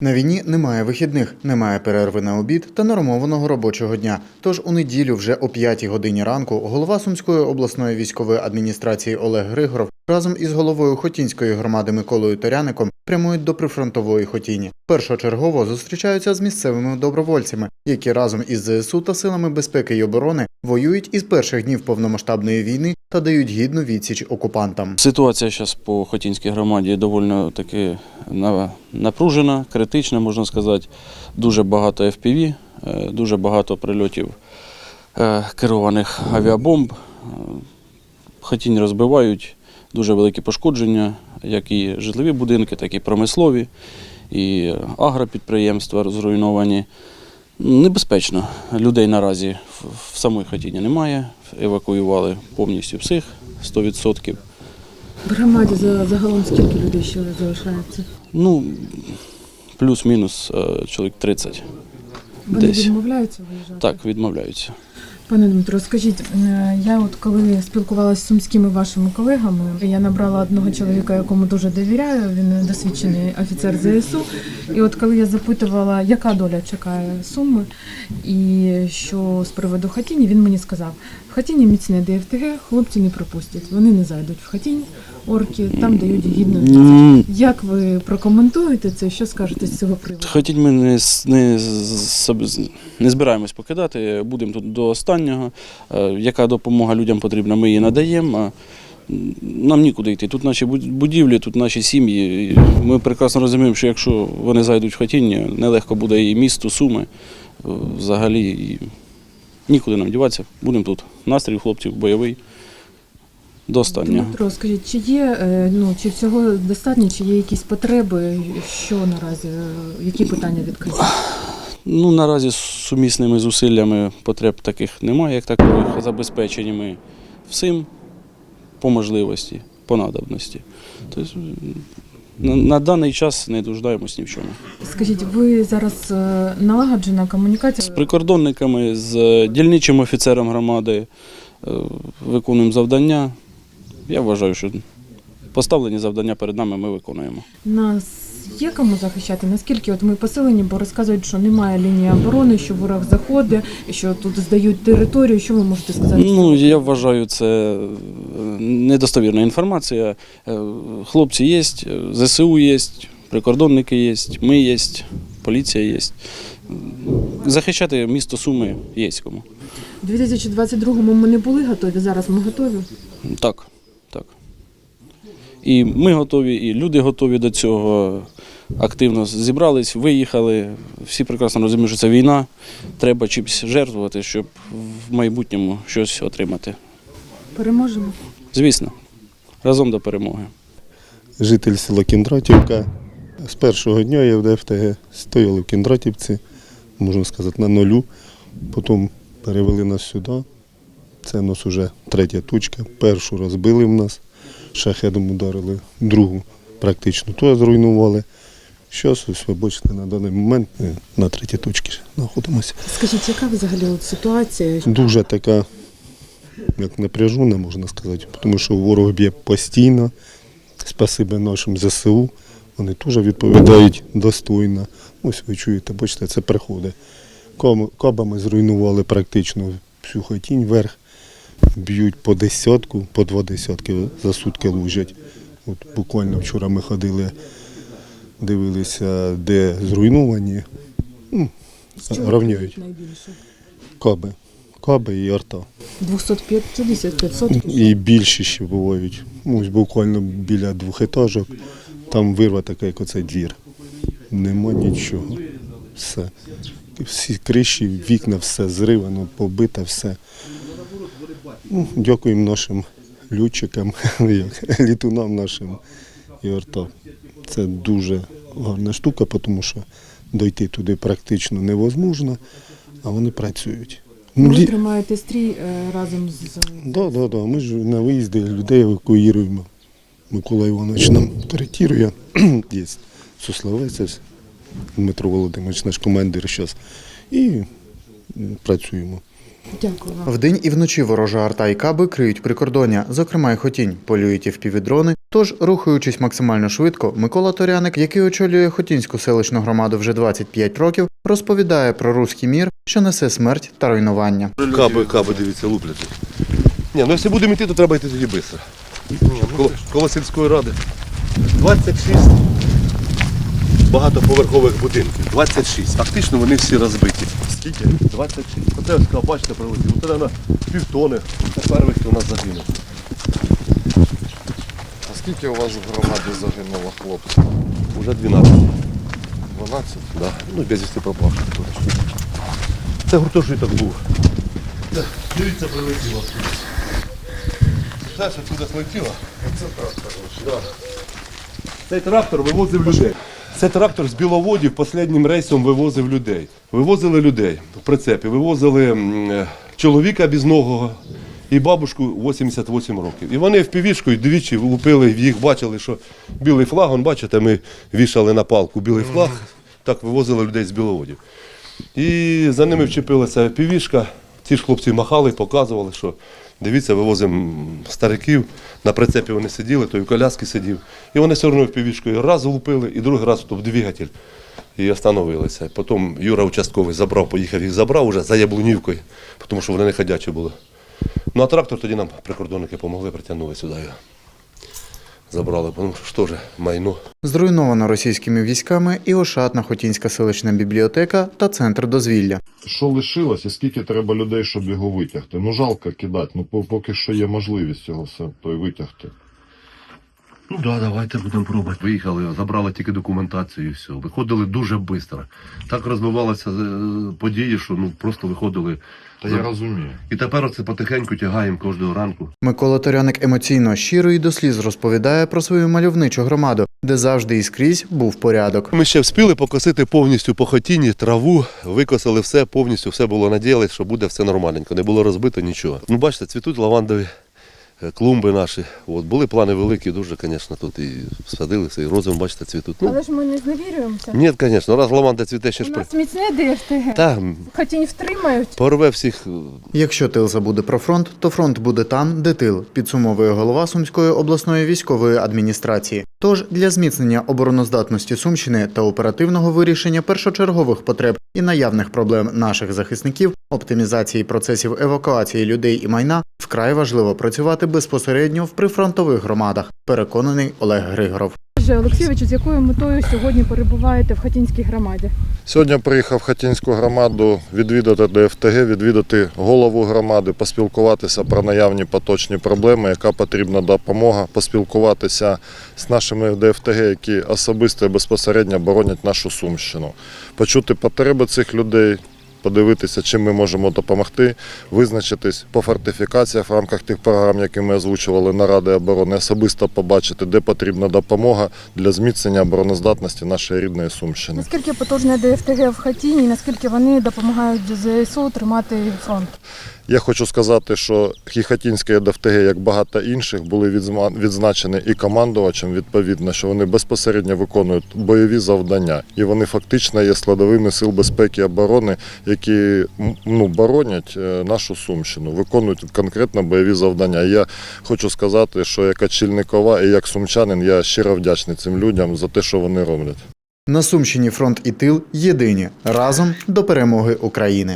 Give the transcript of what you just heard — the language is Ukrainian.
На війні немає вихідних, немає перерви на обід та нормованого робочого дня. Тож у неділю, вже о 5 годині ранку, голова Сумської обласної військової адміністрації Олег Григоров разом із головою Хотінської громади Миколою Торяником прямують до прифронтової Хотіні. Першочергово зустрічаються з місцевими добровольцями, які разом із ЗСУ та силами безпеки й оборони воюють із перших днів повномасштабної війни та дають гідну відсіч окупантам. Ситуація зараз по Хотінській громаді доволі таки напружена, критична, можна сказати. Дуже багато FPV, е, дуже багато прильотів е, керованих авіабомб. Е, Хотінь розбивають, дуже великі пошкодження, як і житлові будинки, так і промислові, і агропідприємства зруйновані. Небезпечно. Людей наразі в самій Хотіні немає. Евакуювали повністю всіх 100%. В громаді загалом скільки людей ще залишається? Ну, плюс-мінус е, чоловік 30. Вони Десь. відмовляються виїжджати? Так, відмовляються. Пане Дмитро, скажіть, е, я от коли спілкувалася з сумськими вашими колегами, я набрала одного чоловіка, якому дуже довіряю. Він досвідчений офіцер ЗСУ. І от коли я запитувала, яка доля чекає суми, і що з приводу Хатіні, він мені сказав: в Хатіні міцне ДФТГ, хлопці не пропустять. Вони не зайдуть в Хатінь, орки, там дають гідну Як ви прокоментуєте це? Що скажете з цього приводу? Хотіть ми не, не, не збираємось покидати, будемо тут до останнього. Е, Яка допомога людям потрібна, ми її надаємо. Нам нікуди йти. Тут наші будівлі, тут наші сім'ї. Ми прекрасно розуміємо, що якщо вони зайдуть в Хотіння, нелегко буде і місту, Суми. Е, Взагалі нікуди нам діватися. Будемо тут. Настрій хлопців бойовий. До останнього. Дмитро, скажіть, чи є е, ну чи всього достатньо, чи є якісь потреби, що наразі, які питання відкриті? Ну, наразі з сумісними зусиллями потреб таких немає, як такових. Забезпечені ми всім по можливості, по надобності. Тобто на, на даний час не дождаємось ні в чому. Скажіть, ви зараз е, налагоджена З прикордонниками, з дільничим офіцером громади е, виконуємо завдання. Я вважаю, що поставлені завдання перед нами ми виконуємо. Нас є кому захищати? Наскільки от ми посилені, бо розказують, що немає лінії оборони, що ворог заходить, що тут здають територію. Що ви можете сказати? Ну, я вважаю, це е, недостовірна інформація. Е, Хлопці є, ЗСУ є, прикордонники є, ми є, поліція є. Захищати місто Суми є кому. У 2022-му ми не були готові. Зараз ми готові. Так. І ми готові, і люди готові до цього. Активно зібрались, виїхали. Всі прекрасно розуміють, що це війна. Треба чимось жертвувати, щоб в майбутньому щось отримати. Переможемо. Звісно, разом до перемоги. житель села Кіндратівка. З першого дня я в ДФТГ стояли в Кіндратівці, можна сказати, на нулю. Потім перевели нас сюди. Це у нас вже третя точка. Першу розбили в нас, шахедом ударили, другу практично теж зруйнували. Зараз, ось ви бачите, на даний момент ми на третій точці знаходимося. Скажіть, яка взагалі от ситуація? Дуже така, як напряжена, можна сказати, тому що ворог б'є постійно. Спасибі нашим ЗСУ. Вони теж відповідають достойно. Ось ви чуєте, бачите, це приходить. Кабами зруйнували практично всю хотінь вверх. Б'ють по десятку, по два десятки за сутки лужать. От буквально вчора ми ходили, дивилися, де зруйновані. Ну, Рівняють. Каби. Каби і арта. 250 500 І більші ще бувають. Ось буквально біля двох етажок. Там вирва така, як оцей двір. Нема нічого. Все. Всі криші, вікна, все зривано, побите, все. Ну, дякуємо нашим льотчикам, літунам нашим і орта. Це дуже гарна штука, тому що дойти туди практично невозможно, а вони працюють. Ну, ви тримаєте стрій е, разом з Да, да, да. Ми ж на виїзді людей евакуюємо. Микола Іванович нам коректує. Є Сусловець, Дмитро Володимирович, наш командир зараз. І працюємо. Дякую вам. Вдень і вночі ворожа арта і каби криють прикордоння, зокрема й хотінь, полюють і впівдрони. Тож, рухаючись максимально швидко, Микола Торяник, який очолює Хотінську селищну громаду вже 25 років, розповідає про руський мір, що несе смерть та руйнування. Каби, каби, дивіться, луплять. Ні, ну якщо будемо йти, то треба йти тоді швидко. Коло, коло сільської ради. 26 багатоповерхових будинків. 26. Фактично вони всі розбиті. Скільки? 26. Оце ось кава, бачите, прилетів. Оце на півтони. Це перший, хто у нас загинув. А скільки у вас в громаді загинуло хлопців? Уже 12. 12? Да. Ну, безвісти пропавши. Це гуртожиток був. Це, Дивіться, прилетіло. Знаєш, отсюди слетіло? Це трактор. Да. Цей трактор вивозив людей. Цей трактор з Біловодів останнім рейсом вивозив людей. Вивозили людей в прицепі, вивозили е, чоловіка бізногого і бабушку 88 років. І вони впівішкою двічі лупили, їх бачили, що білий флаг, он, бачите, ми вішали на палку білий флаг, так вивозили людей з Біловодів. І за ними вчепилася півішка. Ці ж хлопці махали, показували, що дивіться, вивозимо стариків. На прицепі вони сиділи, той в коляски сидів. І вони все одно півішкою раз влупили, і другий раз в двигатель. І остановилися. Потім Юра участковий забрав, поїхав їх забрав уже за Яблунівкою, тому що вони не ходячі були. Ну а трактор тоді нам прикордонники допомогли, притягнули сюди його. Забрали, тому що ж теж майно. Зруйнована російськими військами і ошатна Хотінська селищна бібліотека та центр дозвілля. Що лишилось і скільки треба людей, щоб його витягти? Ну жалко кидати, ну поки що є можливість цього все то й витягти. Ну так, да, давайте будемо пробувати. Виїхали, забрали тільки документацію і все. Виходили дуже швидко. Так розвивалися е, події, що ну просто виходили. Та я розумію. І тепер оце потихеньку тягаємо кожного ранку. Микола Торяник емоційно, щиро і до сліз розповідає про свою мальовничу громаду, де завжди і скрізь був порядок. Ми ще встигли покосити повністю по хотіні, траву, викосили все, повністю все було надіялись, що буде все нормальненько. Не було розбито нічого. Ну, бачите, цвітуть лавандові клумби наші. От, були плани великі, дуже, звісно, тут і садилися, і розум, бачите, цвітуть. Ну, Але ж ми не зневірюємося. ні, звісно, раз лаванда цвіте, ще У ж при... нас міцне ДФТГ. Та, Хотінь втримають. порве всіх е, Якщо тил забуде про фронт, то фронт буде там, де тил, підсумовує голова Сумської обласної військової адміністрації. Тож для зміцнення обороноздатності Сумщини та оперативного вирішення першочергових потреб і наявних проблем наших захисників, оптимізації процесів евакуації людей і майна вкрай важливо працювати безпосередньо в прифронтових громадах. Переконаний Олег Григоров. Скажи, Олексійовичу, з якою метою сьогодні перебуваєте в Хотінській громаді? Сьогодні приїхав в Хатінську громаду відвідати ДФТГ, відвідати голову громади, поспілкуватися про наявні поточні проблеми, яка потрібна допомога, поспілкуватися з нашими ДФТГ, які особисто і безпосередньо боронять нашу Сумщину, почути потреби цих людей. Подивитися, чим ми можемо допомогти, визначитись по фортифікаціях в рамках тих програм, які ми озвучували на Ради оборони, особисто побачити, де потрібна допомога для зміцнення обороноздатності нашої рідної Сумщини. Наскільки потужне ДФТГ в хатіні, наскільки вони допомагають ЗСУ тримати фронт? Я хочу сказати, що Хіхатінське ДФТГ, як багато інших, були відзначені і командувачем відповідно, що вони безпосередньо виконують бойові завдання, і вони фактично є складовими сил безпеки і оборони, які ну, боронять е, нашу Сумщину, виконують конкретно бойові завдання. Я хочу сказати, що як очільникова і як сумчанин, я щиро вдячний цим людям за те, що вони роблять. На Сумщині фронт і тил єдині разом до перемоги України.